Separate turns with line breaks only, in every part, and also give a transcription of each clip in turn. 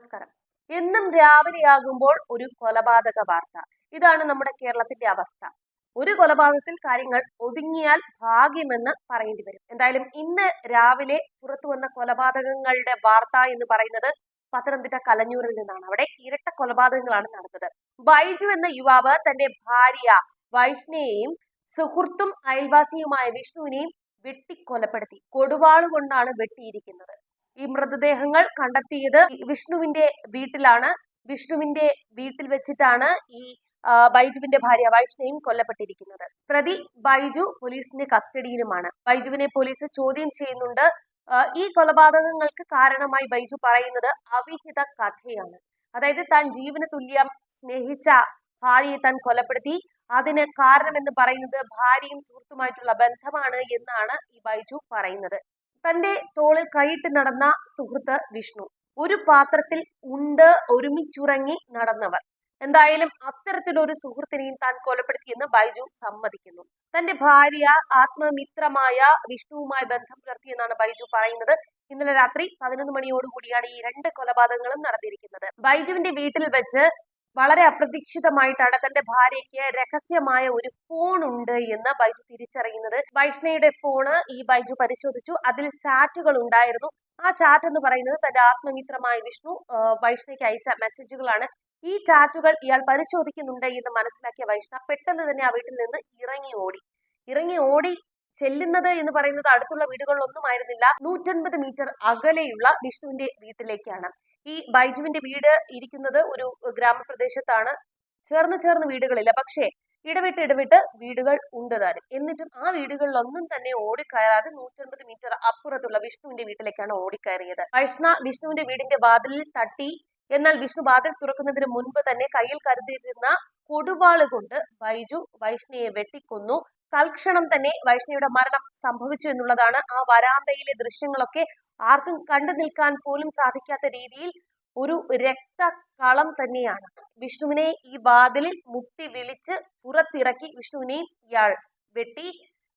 നമസ്കാരം. എന്നും രാവിലെയാകുമ്പോൾ ഒരു കൊലപാതക വാർത്ത. ഇതാണ് നമ്മുടെ കേരളത്തിന്റെ അവസ്ഥ. ഒരു കൊലപാതകത്തിൽ കാര്യങ്ങൾ ഒതുങ്ങിയാൽ ഭാഗ്യമെന്ന് പറയേണ്ടി വരും. എന്തായാലും ഇന്ന് രാവിലെ പുറത്തു വന്ന കൊലപാതകങ്ങളുടെ വാർത്ത എന്ന് പറയുന്നത് പത്തനംതിട്ട കലഞ്ഞൂരിൽ നിന്നാണ്. അവിടെ ഇരട്ട കൊലപാതകങ്ങളാണ് നടന്നത്. ബൈജു എന്ന യുവാവ് തന്റെ ഭാര്യ വൈഷ്ണയെയും സുഹൃത്തും അയൽവാസിയുമായ വിഷ്ണുവിനെയും വെട്ടിക്കൊലപ്പെടുത്തി. കൊടുവാളുകൊണ്ടാണ് വെട്ടിയിരിക്കുന്നത്. ഈ മൃതദേഹങ്ങൾ കണ്ടെത്തിയത് വിഷ്ണുവിന്റെ വീട്ടിലാണ്. വിഷ്ണുവിന്റെ വീട്ടിൽ വെച്ചിട്ടാണ് ഈ ബൈജുവിന്റെ ഭാര്യ വൈഷ്ണയും കൊല്ലപ്പെട്ടിരിക്കുന്നത്. പ്രതി ബൈജു പോലീസിന്റെ കസ്റ്റഡിയിലുമാണ്. ബൈജുവിനെ പോലീസ് ചോദ്യം ചെയ്യുന്നുണ്ട്. ഈ കൊലപാതകങ്ങൾക്ക് കാരണമായി ബൈജു പറയുന്നത് അവിഹിത കഥയാണ്. അതായത് താൻ ജീവന തുല്യം സ്നേഹിച്ച ഭാര്യയെ താൻ കൊലപ്പെടുത്തി. അതിന് കാരണമെന്ന് പറയുന്നത് ഭാര്യയും സുഹൃത്തുമായിട്ടുള്ള ബന്ധമാണ് എന്നാണ് ഈ ബൈജു പറയുന്നത്. തന്റെ തോളിൽ കൈയിട്ട് നടന്ന സുഹൃത്ത് വിഷ്ണു. ഒരു പാത്രത്തിൽ ഉണ്ട് ഒരുമിച്ചുറങ്ങി നടന്നവർ. എന്തായാലും അത്തരത്തിലൊരു സുഹൃത്തിനെയും താൻ കൊലപ്പെടുത്തിയെന്ന് ബൈജു സമ്മതിക്കുന്നു. തന്റെ ഭാര്യ ആത്മമിത്രമായ വിഷ്ണുവുമായി ബന്ധം പുലർത്തിയെന്നാണ് ബൈജു പറയുന്നത്. ഇന്നലെ രാത്രി പതിനൊന്ന് മണിയോടുകൂടിയാണ് ഈ രണ്ട് കൊലപാതകങ്ങളും നടന്നിരിക്കുന്നത്. ബൈജുവിന്റെ വീട്ടിൽ വെച്ച് വളരെ അപ്രതീക്ഷിതമായിട്ടാണ് തന്റെ ഭാര്യയ്ക്ക് രഹസ്യമായ ഒരു ഫോൺ ഉണ്ട് എന്ന് ബൈജു തിരിച്ചറിയുന്നത്. വൈഷ്ണയുടെ ഫോണ് ഈ ബൈജു പരിശോധിച്ചു. അതിൽ ചാറ്റുകൾ ഉണ്ടായിരുന്നു. ആ ചാറ്റ് എന്ന് പറയുന്നത് തന്റെ ആത്മമിത്രമായ വിഷ്ണു വൈഷ്ണയ്ക്ക് അയച്ച മെസ്സേജുകളാണ് ഈ ചാറ്റുകൾ ഇയാൾ പരിശോധിക്കുന്നുണ്ട് എന്ന് മനസ്സിലാക്കിയ വൈഷ്ണ പെട്ടെന്ന് തന്നെ ആ വീട്ടിൽ നിന്ന് ഇറങ്ങി ഓടി. ഇറങ്ങി ഓടി ചെല്ലുന്നത് എന്ന് പറയുന്നത് അടുത്തുള്ള വീടുകളിലൊന്നും ആയിരുന്നില്ല. നൂറ്റൻപത് മീറ്റർ അകലെയുള്ള വിഷ്ണുവിന്റെ വീട്ടിലേക്കാണ്. ഈ ബൈജുവിന്റെ വീട് ഇരിക്കുന്നത് ഒരു ഗ്രാമപ്രദേശത്താണ്. ചേർന്ന് ചേർന്ന് വീടുകളില്ല. പക്ഷേ ഇടവിട്ട് ഇടവിട്ട് വീടുകൾ ഉണ്ട് താനും. എന്നിട്ടും ആ വീടുകളിലൊന്നും തന്നെ ഓടിക്കയറാതെ നൂറ്റൻപത് മീറ്റർ അപ്പുറത്തുള്ള വിഷ്ണുവിന്റെ വീട്ടിലേക്കാണ് ഓടിക്കയറിയത്. വൈഷ്ണ വിഷ്ണുവിന്റെ വീടിന്റെ വാതിലിൽ തട്ടി. എന്നാൽ വിഷ്ണു വാതിൽ തുറക്കുന്നതിന് മുൻപ് തന്നെ കയ്യിൽ കരുതിയിരുന്ന കൊടുവാൾ കൊണ്ട് ബൈജു വൈഷ്ണയെ വെട്ടിക്കൊന്നു. തൽക്ഷണം തന്നെ വൈഷ്ണയുടെ മരണം സംഭവിച്ചു എന്നുള്ളതാണ് ആ വരാന്തയിലെ ദൃശ്യങ്ങളൊക്കെ. ആർക്കും കണ്ടു നിൽക്കാൻ പോലും സാധിക്കാത്ത രീതിയിൽ ഒരു രക്തകളം തന്നെയാണ്. വിഷ്ണുവിനെ ഈ വാതിലിൽ മുട്ടി വിളിച്ച് പുറത്തിറക്കി വിഷ്ണുവിനെയും ഇയാൾ വെട്ടി.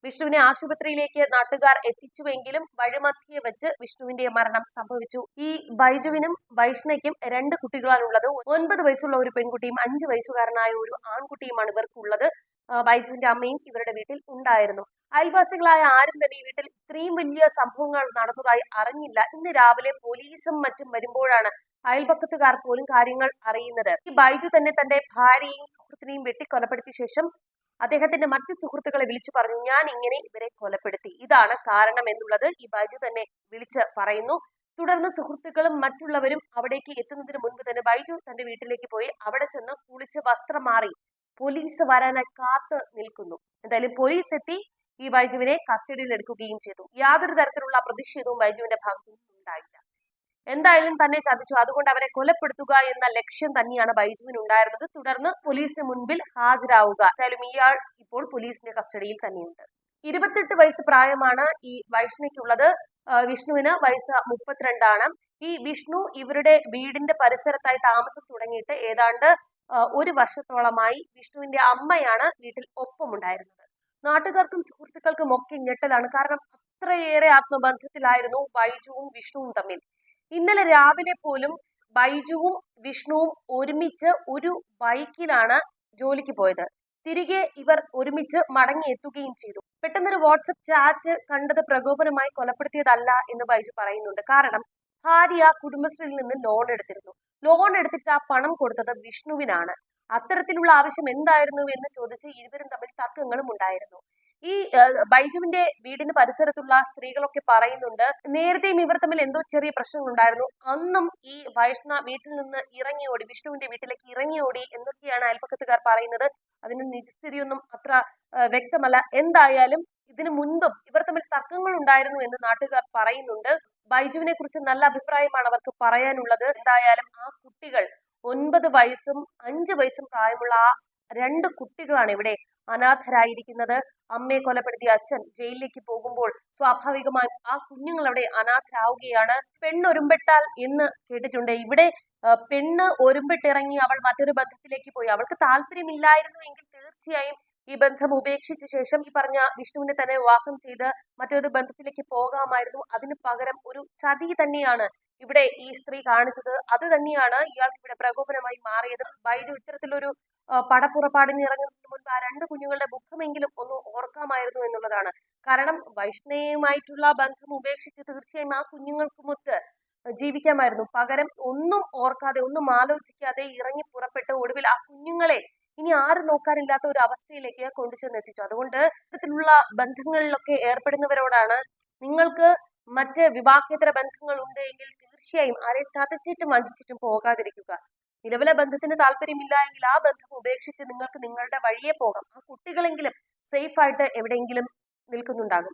വിഷ്ണുവിനെ ആശുപത്രിയിലേക്ക് നാട്ടുകാർ എത്തിച്ചുവെങ്കിലും വഴിമധ്യേ വെച്ച് വിഷ്ണുവിന്റെ മരണം സംഭവിച്ചു. ഈ ബൈജുവിനും വൈഷ്ണയ്ക്കും രണ്ട് കുട്ടികളാണുള്ളത്. ഒൻപത് വയസ്സുള്ള ഒരു പെൺകുട്ടിയും അഞ്ചു വയസ്സുകാരനായ ഒരു ആൺകുട്ടിയുമാണ് ഇവർക്കുള്ളത്. ബൈജുവിന്റെ അമ്മയും ഇവരുടെ വീട്ടിൽ ഉണ്ടായിരുന്നു. അയൽവാസികളായ ആരും തന്നെ ഈ വീട്ടിൽ ഇത്രയും വലിയ സംഭവങ്ങൾ നടന്നതായി അറിഞ്ഞില്ല. ഇന്ന് രാവിലെ പോലീസും മറ്റും വരുമ്പോഴാണ് അയൽപക്കത്തുകാർ പോലും കാര്യങ്ങൾ അറിയുന്നത്. ഈ ബൈജു തന്നെ തന്റെ ഭാര്യയെയും സുഹൃത്തിനെയും വെട്ടിക്കൊലപ്പെടുത്തിയ ശേഷം അദ്ദേഹത്തിന്റെ മറ്റു സുഹൃത്തുക്കളെ വിളിച്ചു പറഞ്ഞു ഞാൻ ഇങ്ങനെ ഇവരെ കൊലപ്പെടുത്തി. ഇതാണ് കാരണം എന്നുള്ളത് ഈ ബൈജു തന്നെ വിളിച്ച് പറയുന്നു. തുടർന്ന് സുഹൃത്തുക്കളും മറ്റുള്ളവരും അവിടേക്ക് എത്തുന്നതിന് മുൻപ് തന്നെ ബൈജു തന്റെ വീട്ടിലേക്ക് പോയി അവിടെ ചെന്ന് കുളിച്ച് വസ്ത്രം മാറി. പോലീസ് വരാനായി കാത്ത് നിൽക്കുന്നു. എന്തായാലും പോലീസ് എത്തി ഈ ബൈജുവിനെ കസ്റ്റഡിയിൽ എടുക്കുകയും ചെയ്തു. യാതൊരു തരത്തിലുള്ള പ്രതിഷേധവും ബൈജുവിന്റെ ഭാഗത്തു നിന്നുണ്ടായില്ല എന്തായാലും തന്നെ ചതിച്ചു. അതുകൊണ്ട് അവരെ കൊലപ്പെടുത്തുക എന്ന ലക്ഷ്യം തന്നെയാണ് ബൈജുവിന് ഉണ്ടായിരുന്നത് തുടർന്ന് പോലീസിന് മുൻപിൽ ഹാജരാവുക. എന്തായാലും ഇയാൾ ഇപ്പോൾ പോലീസിന്റെ കസ്റ്റഡിയിൽ തന്നെയുണ്ട്. ഇരുപത്തെട്ട് വയസ്സ് പ്രായമാണ് ഈ വൈഷ്ണയ്ക്കുള്ളത് ആ, വിഷ്ണുവിന് വയസ്സ് മുപ്പത്തിരണ്ടാണ്. ഈ വിഷ്ണു ഇവരുടെ വീടിന്റെ പരിസരത്തായി താമസം തുടങ്ങിയിട്ട് ഏതാണ്ട് ഒരു വർഷത്തോളമായി വിഷ്ണുവിന്റെ അമ്മയാണ് വീട്ടിൽ ഒപ്പമുണ്ടായിരുന്നത്. നാട്ടുകാർക്കും സുഹൃത്തുക്കൾക്കും ഒക്കെ ഞെട്ടലാണ്. കാരണം അത്രയേറെ ആത്മബന്ധത്തിലായിരുന്നു ബൈജുവും വിഷ്ണുവും തമ്മിൽ. ഇന്നലെ രാവിലെ പോലും ബൈജുവും വിഷ്ണുവും ഒരുമിച്ച് ഒരു ബൈക്കിലാണ് ജോലിക്ക് പോയത്. തിരികെ ഇവർ ഒരുമിച്ച് മടങ്ങി എത്തുകയും ചെയ്തു. പെട്ടെന്നൊരു വാട്സപ്പ് ചാറ്റ് കണ്ടത് പ്രകോപനമായി കൊലപ്പെടുത്തിയതല്ല എന്ന് ബൈജു പറയുന്നുണ്ട്. കാരണം ഭാര്യ കുടുംബശ്രീയിൽ നിന്ന് ലോൺ എടുത്തിരുന്നു. ലോൺ എടുത്തിട്ട് ആ പണം കൊടുത്തത് വിഷ്ണുവിനാണ്. അത്തരത്തിലുള്ള ആവശ്യം എന്തായിരുന്നു എന്ന് ചോദിച്ച് ഇരുവരും തമ്മിൽ തർക്കങ്ങളും ഉണ്ടായിരുന്നു. ഈ ബൈജുവിന്റെ വീടിന് പരിസരത്തുള്ള സ്ത്രീകളൊക്കെ പറയുന്നുണ്ട് നേരത്തെയും ഇവർ തമ്മിൽ എന്തോ ചെറിയ പ്രശ്നങ്ങൾ ഉണ്ടായിരുന്നു അന്നും ഈ വൈഷ്ണ വീട്ടിൽ നിന്ന് ഇറങ്ങിയോടി വിഷ്ണുവിന്റെ വീട്ടിലേക്ക് ഇറങ്ങിയോടി എന്നൊക്കെയാണ് അയൽപ്പക്കത്തുകാർ പറയുന്നത്. അതിന് നിജസ്ഥിതിയൊന്നും അത്ര വ്യക്തമല്ല. എന്തായാലും ഇതിനു മുൻപും ഇവർ തമ്മിൽ തർക്കങ്ങൾ ഉണ്ടായിരുന്നു എന്ന് നാട്ടുകാർ പറയുന്നുണ്ട്. ബൈജുവിനെ കുറിച്ച് നല്ല അഭിപ്രായമാണ് അവർക്ക് പറയാനുള്ളത്. എന്തായാലും ആ കുട്ടികൾ ഒൻപത് വയസ്സും അഞ്ച് വയസ്സും പ്രായമുള്ള ആ രണ്ട് കുട്ടികളാണ് ഇവിടെ അനാഥരായിരിക്കുന്നത്. അമ്മയെ കൊലപ്പെടുത്തിയ അച്ഛൻ ജയിലിലേക്ക് പോകുമ്പോൾ സ്വാഭാവികമായും ആ കുഞ്ഞുങ്ങൾ അവിടെ അനാഥരാവുകയാണ്. പെണ്ണൊരുമ്പെട്ടാൽ എന്ന് കേട്ടിട്ടുണ്ട്. ഇവിടെ പെണ്ണ് ഒരുമ്പിട്ടിറങ്ങി അവൾ മറ്റൊരു ബന്ധത്തിലേക്ക് പോയി. അവൾക്ക് താല്പര്യമില്ലായിരുന്നു എങ്കിൽ തീർച്ചയായും ഈ ബന്ധം ഉപേക്ഷിച്ച ശേഷം ഈ പറഞ്ഞ വിഷ്ണുവിനെ തന്നെ വിവാഹം ചെയ്ത് മറ്റൊരു ബന്ധത്തിലേക്ക് പോകാമായിരുന്നു. അതിന് പകരം ഒരു ചതി തന്നെയാണ് ഇവിടെ ഈ സ്ത്രീ കാണിച്ചത്. അത് തന്നെയാണ് ഇയാൾക്ക് ഇവിടെ പ്രകോപനമായി മാറിയത്. ബൈജു ഇത്തരത്തിലൊരു പടപ്പുറപ്പാടിന് ഇറങ്ങുന്നതിന് മുൻപ് ആ രണ്ട് കുഞ്ഞുങ്ങളുടെ മുഖമെങ്കിലും ഒന്ന് ഓർക്കാമായിരുന്നു എന്നുള്ളതാണ്. കാരണം വൈഷ്ണയുമായിട്ടുള്ള ബന്ധം ഉപേക്ഷിച്ച് തീർച്ചയായും ആ കുഞ്ഞുങ്ങൾക്കുമൊത്ത് ജീവിക്കാമായിരുന്നു. പകരം ഒന്നും ഓർക്കാതെ ഒന്നും ആലോചിക്കാതെ ഇറങ്ങി പുറപ്പെട്ട് ഒടുവിൽ ആ കുഞ്ഞുങ്ങളെ ഇനി ആരും നോക്കാനില്ലാത്ത ഒരു അവസ്ഥയിലേക്ക് കൊണ്ടുചെന്നെത്തിച്ചു അതുകൊണ്ട് ഇത്തരത്തിലുള്ള ബന്ധങ്ങളിലൊക്കെ ഏർപ്പെടുന്നവരോടാണ് നിങ്ങൾക്ക് മറ്റ് വിവാഹേതര ബന്ധങ്ങൾ ഉണ്ട് എങ്കിൽ തീർച്ചയായും ആരെ ചതച്ചിട്ടും വഞ്ചിച്ചിട്ടും പോകാതിരിക്കുക. നിലവിലെ ബന്ധത്തിന് താല്പര്യമില്ല എങ്കിൽ ആ ബന്ധം ഉപേക്ഷിച്ച് നിങ്ങൾക്ക് നിങ്ങളുടെ വഴിയെ പോകാം. ആ കുട്ടികളെങ്കിലും സേഫ് ആയിട്ട് എവിടെയെങ്കിലും നിൽക്കുന്നുണ്ടാകും.